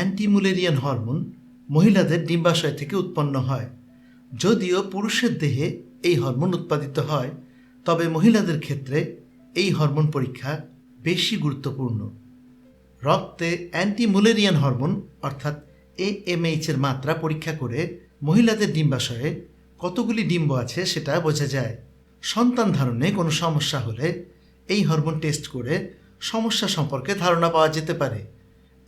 অ্যান্টিমুলেরিয়ান hormone মহিলাদের ডিম্বাশয় থেকে উৎপন্ন হয়। যদিও পুরুষের দেহে এই হরমোন উৎপাদিত হয়, তবে মহিলাদের ক্ষেত্রে এই হরমোন পরীক্ষা বেশি গুরুত্বপূর্ণ। রক্তে অ্যান্টিমুলেরিয়ান হরমোন, অর্থাৎ এএমএইচ এর মাত্রা পরীক্ষা করে মহিলাদের ডিম্বাশয়ে কতগুলি ডিম্ব আছে সেটা বোঝা যায়। সন্তান ধারণে কোনো সমস্যা হলে এই হরমোন টেস্ট করে সমস্যা সম্পর্কে ধারণা পাওয়া যেতে পারে।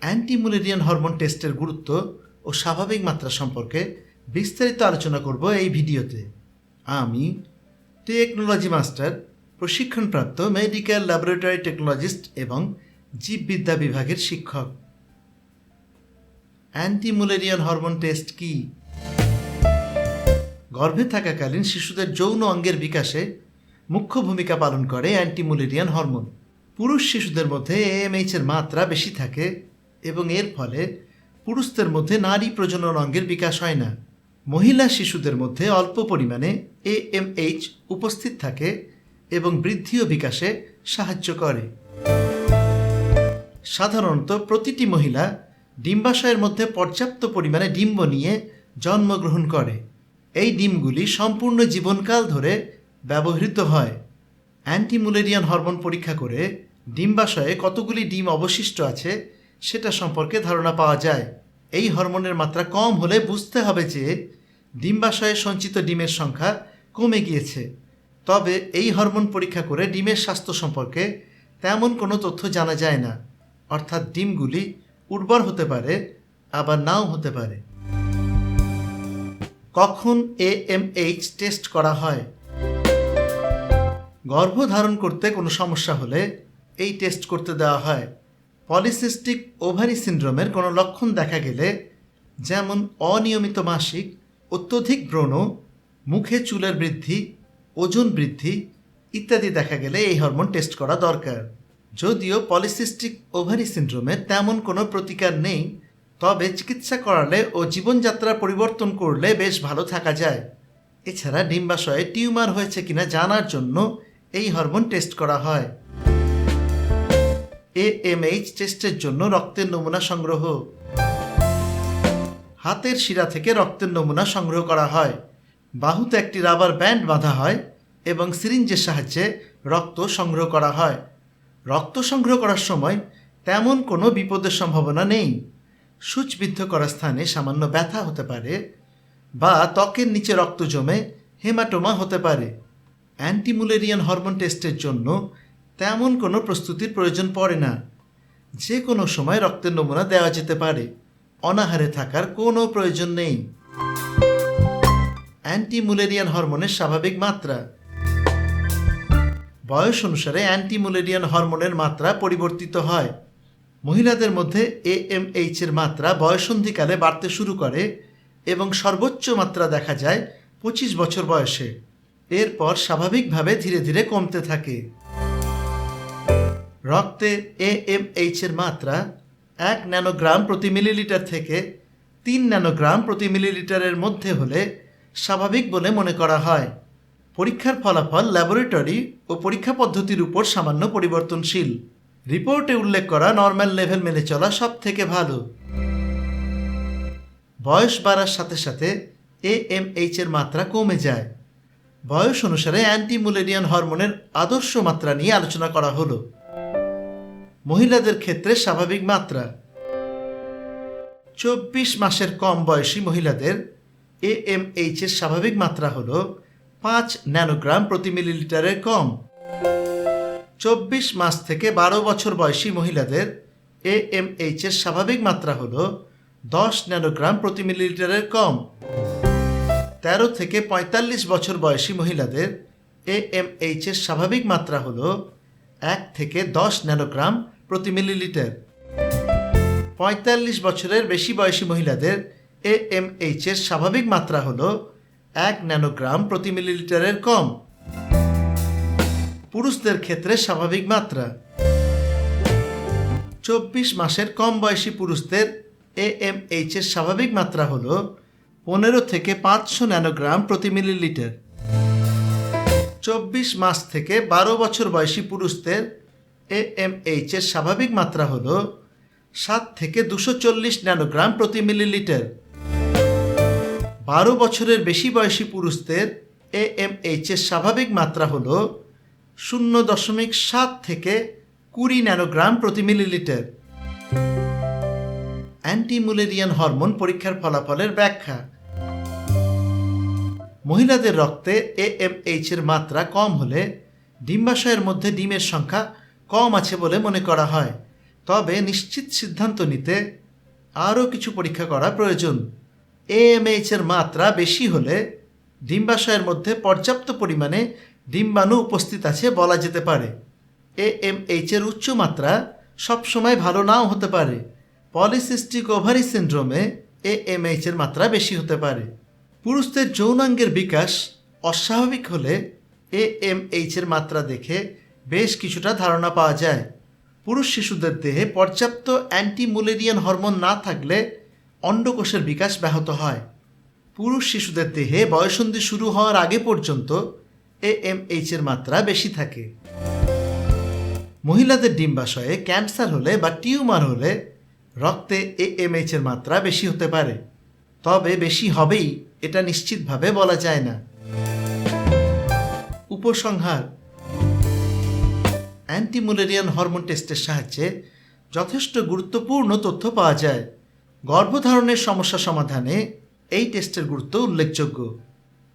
অ্যান্টিমুলেরিয়ান হরমোন টেস্টের গুরুত্ব ও স্বাভাবিক মাত্রা সম্পর্কে বিস্তারিত আলোচনা করব এই ভিডিওতে। আমি টেকনোলজি মাস্টার প্রশিক্ষণপ্রাপ্ত মেডিকেল ল্যাবরেটরি টেকনোলজিস্ট এবং জীববিদ্যা বিভাগের শিক্ষক। অ্যান্টিমুলেরিয়ান হরমোন টেস্ট কি? গর্ভে থাকাকালীন শিশুদের যৌন অঙ্গের বিকাশে মুখ্য ভূমিকা পালন করে অ্যান্টিমুলেরিয়ান হরমোন পুরুষ শিশুদের মধ্যে এএমএইচ এর মাত্রা বেশি থাকে এবং এর ফলে পুরুষদের মধ্যে নারী প্রজনন অঙ্গের বিকাশ হয় না। মহিলা শিশুদের মধ্যে অল্প পরিমাণে এএমএইচ উপস্থিত থাকে এবং বৃদ্ধি ও বিকাশে সাহায্য করে। সাধারণত প্রতিটি মহিলা ডিম্বাশয়ের মধ্যে পর্যাপ্ত পরিমাণে ডিম্ব নিয়ে জন্মগ্রহণ করে। এই ডিমগুলি সম্পূর্ণ জীবনকাল ধরে ব্যবহৃত হয়। অ্যান্টিমুলেরিয়ান হরমোন পরীক্ষা করে ডিম্বাশয়ে কতগুলি ডিম অবশিষ্ট আছে সেটা সম্পর্কে ধারণা পাওয়া যায়। এই হরমোনের মাত্রা কম হলে বুঝতে হবে যে ডিম্বাশয়ে সঞ্চিত ডিমের সংখ্যা কমে গিয়েছে। তবে এই হরমোন পরীক্ষা করে ডিমের স্বাস্থ্য সম্পর্কে তেমন কোনো তথ্য জানা যায় না। অর্থাৎ ডিমগুলি উর্বর হতে পারে, আবার নাও হতে পারে। কখন এএমএইচ টেস্ট করা হয়? গর্ভধারণ করতে কোনো সমস্যা হলে এই টেস্ট করতে দেওয়া হয়। পলিসিস্টিক ওভারি সিন্ড্রোমের কোনো লক্ষণ দেখা গেলে, যেমন অনিয়মিত মাসিক, অত্যধিক ব্রণ, মুখে চুলের বৃদ্ধি, ওজন বৃদ্ধি ইত্যাদি দেখা গেলে এই হরমোন টেস্ট করা দরকার। যদিও পলিসিস্টিক ওভারি সিন্ড্রোমের তেমন কোনো প্রতিকার নেই, তবে চিকিৎসা করালে ও জীবনযাত্রা পরিবর্তন করলে বেশ ভালো থাকা যায়। এছাড়া ডিম্বাশয়ে টিউমার হয়েছে কিনা জানার জন্য এই হরমোন টেস্ট করা হয়। এএমএইচ টেস্টের জন্য রক্তের নমুনা সংগ্রহ। হাতের শিরা থেকে রক্তের নমুনা সংগ্রহ করা হয়। বাহুতে একটি রাবার ব্যান্ড বাঁধা হয় এবং সিরিঞ্জের সাহায্যে রক্ত সংগ্রহ করা হয়। রক্ত সংগ্রহ করার সময় তেমন কোনো বিপদের সম্ভাবনা নেই। সূচবিদ্ধ করা স্থানে সামান্য ব্যথা হতে পারে বা ত্বকের নিচে রক্ত জমে হেমাটোমা হতে পারে। অ্যান্টিমুলেরিয়ান হরমোন টেস্টের জন্য তেমন কোনো প্রস্তুতির প্রয়োজন পড়ে না। যে কোনো সময় রক্তের নমুনা দেওয়া যেতে পারে। অনাহারে থাকার কোনো প্রয়োজন নেই। অ্যান্টিমুলেরিয়ান হরমোনের স্বাভাবিক মাত্রা। বয়স অনুসারে অ্যান্টিমুলেরিয়ান হরমোনের মাত্রা পরিবর্তিত হয়। মহিলাদের মধ্যে এ এএমএইচ এর মাত্রা বয়সন্ধিকালে বাড়তে শুরু করে এবং সর্বোচ্চ মাত্রা দেখা যায় পঁচিশ বছর বয়সে। এরপর স্বাভাবিকভাবে ধীরে ধীরে কমতে থাকে। রক্তে এএমএইচ এর মাত্রা এক ন্যানোগ্রাম প্রতি মিলিলিটার থেকে তিন ন্যানোগ্রাম প্রতি মিলিলিটারের মধ্যে হলে স্বাভাবিক বলে মনে করা হয়। পরীক্ষার ফলাফল ল্যাবরেটরি ও পরীক্ষা পদ্ধতির উপর সামান্য পরিবর্তনশীল। রিপোর্টে উল্লেখ করা নর্মাল লেভেল মেনে চলা সব থেকে ভালো। বয়স বাড়ার সাথে সাথে এএমএইচ এর মাত্রা কমে যায়। বয়স অনুসারে অ্যান্টিমুলেরিয়ান হরমোনের আদর্শ মাত্রা নিয়ে আলোচনা করা হলো। মহিলাদের ক্ষেত্রে স্বাভাবিক মাত্রা। চব্বিশ মাসের কম বয়সী মহিলাদের এএমএইচ এর স্বাভাবিক মাত্রা হল পাঁচ ন্যানোগ্রাম প্রতি মিলিলিটারের কম। চব্বিশ মাস থেকে বারো বছর বয়সী মহিলাদের এএমএইচ এর স্বাভাবিক মাত্রা হল দশ ন্যানোগ্রাম প্রতি মিলিলিটারের কম। তেরো থেকে পঁয়তাল্লিশ বছর বয়সী মহিলাদের এএমএইচ এর স্বাভাবিক মাত্রা হল এক থেকে দশ ন্যানোগ্রাম প্রতি মিলিলিটার। পঁয়তাল্লিশ বছরের বেশি বয়সী মহিলাদের এএমএইচ এর স্বাভাবিক মাত্রা হল এক ন্যানোগ্রাম প্রতি মিলিলিটারের কম। পুরুষদের ক্ষেত্রে স্বাভাবিক মাত্রা। চব্বিশ মাসের কম বয়সী পুরুষদের এএমএইচ এর স্বাভাবিক মাত্রা হল পনেরো থেকে পাঁচশো ন্যানোগ্রাম প্রতি মিলিলিটার। চব্বিশ মাস থেকে বারো বছর বয়সী পুরুষদের এএমএইচ এর স্বাভাবিক মাত্রা হল সাত থেকে দুশো চল্লিশ ন্যানোগ্রাম প্রতি মিলিলিটার। বারো বছরের বেশি বয়সী পুরুষদের এএমএইচ এর স্বাভাবিক মাত্রা হল শূন্য দশমিক সাত থেকে কুড়ি ন্যানোগ্রাম প্রতি মিলিলিটার। অ্যান্টিমুলেরিয়ান হরমোন পরীক্ষার ফলাফলের ব্যাখ্যা। মহিলাদের রক্তে এএমএইচ এর মাত্রা কম হলে ডিম্বাশয়ের মধ্যে ডিমের সংখ্যা কম আছে বলে মনে করা হয়। তবে নিশ্চিত সিদ্ধান্ত নিতে আরও কিছু পরীক্ষা করা প্রয়োজন। এএমএইচ এর মাত্রা বেশি হলে ডিম্বাশয়ের মধ্যে পর্যাপ্ত পরিমাণে ডিম্বাণু উপস্থিত আছে বলা যেতে পারে। এএমএইচ এর উচ্চ মাত্রা সবসময় ভালো নাও হতে পারে। পলিসিস্টিক ওভারি সিন্ড্রোমে এএমএইচ এর মাত্রা বেশি হতে পারে। পুরুষদের যৌনাঙ্গের বিকাশ অস্বাভাবিক হলে এএমএইচ এর মাত্রা দেখে বেশ কিছুটা ধারণা পাওয়া যায়। পুরুষ শিশুদের দেহে পর্যাপ্ত অ্যান্টিমুলেরিয়ান হরমোন না থাকলে অন্ডকোষের বিকাশ ব্যাহত হয়। পুরুষ শিশুদের দেহে বয়সন্ধি শুরু হওয়ার আগে পর্যন্ত এএমএইচ এর মাত্রা বেশি থাকে। মহিলাদের ডিম্বাশয়ে ক্যান্সার হলে বা টিউমার হলে রক্তে এএমএইচ এর মাত্রা বেশি হতে পারে। তবে বেশি হবেই, এটা নিশ্চিতভাবে বলা যায় না। উপসংহার অ্যান্টিমুলেরিয়ান হরমোন টেস্টের সাহায্যে যথেষ্ট গুরুত্বপূর্ণ তথ্য পাওয়া যায়। গর্ভধারণের সমস্যা সমাধানে এই টেস্টের গুরুত্ব উল্লেখযোগ্য।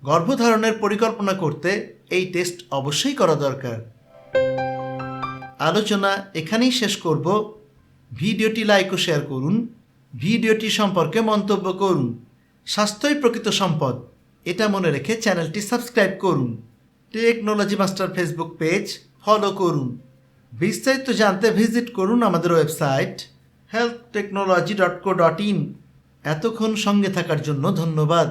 গর্ভধারণের পরিকল্পনা করতে এই টেস্ট অবশ্যই করা দরকার। আলোচনা এখানেই শেষ করব। ভিডিওটি লাইক ও শেয়ার করুন। ভিডিওটি সম্পর্কে মন্তব্য করুন। স্বাস্থ্যই প্রকৃত সম্পদ। এটা মনে রেখে চ্যানেলটি সাবস্ক্রাইব করুন। Technology master Facebook page follow করুন। বিস্তারিত জানতে ভিজিট করুন আমাদের website health technology dot co dot in এতক্ষণ সঙ্গে থাকার জন্য ধন্যবাদ।